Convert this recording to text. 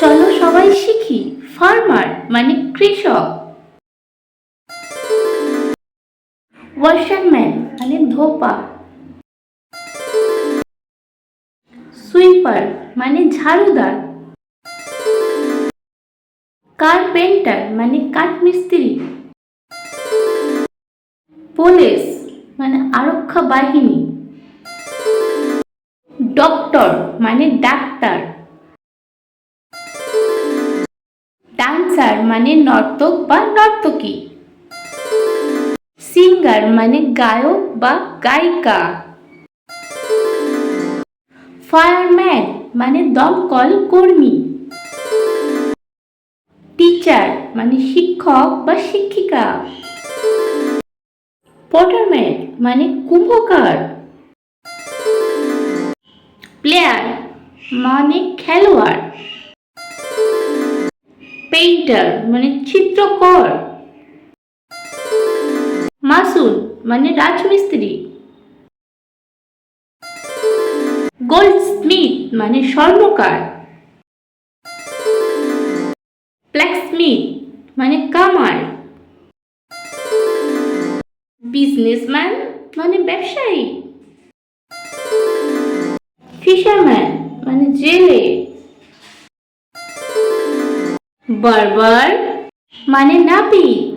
চলো সবাই শিখি। ফার্মার মানে কৃষক। ওয়াশারম্যান মানে ধোপা। সুইপার মানে ঝাড়ুদার। কার্পেন্টার মানে কাঠমিস্ত্রি। পুলিশ মানে আরক্ষা বাহিনী। ডক্টর মানে ডাক্তার। ডান্সার মানে নর্তক বা নর্তকী। সিঙ্গার মানে গায়ক বা গায়িকা। ফায়ারম্যান মানে দমকল কর্মী। টিচার মানে শিক্ষক বা শিক্ষিকা। পটারম্যান মানে কুম্ভকার। প্লেয়ার মানে খেলোয়াড়। পেইন্টার মানে চিত্রকর। মাসুল মানে রাজমিস্ত্রি। গোল্ড স্মিথ মানে স্বর্ণকার। ব্ল্যাকস্মিথ মানে কামার বিজনেসম্যান মানে ব্যবসায়ী। ফিশারম্যান মানে জেলে। બરબર મને નાપી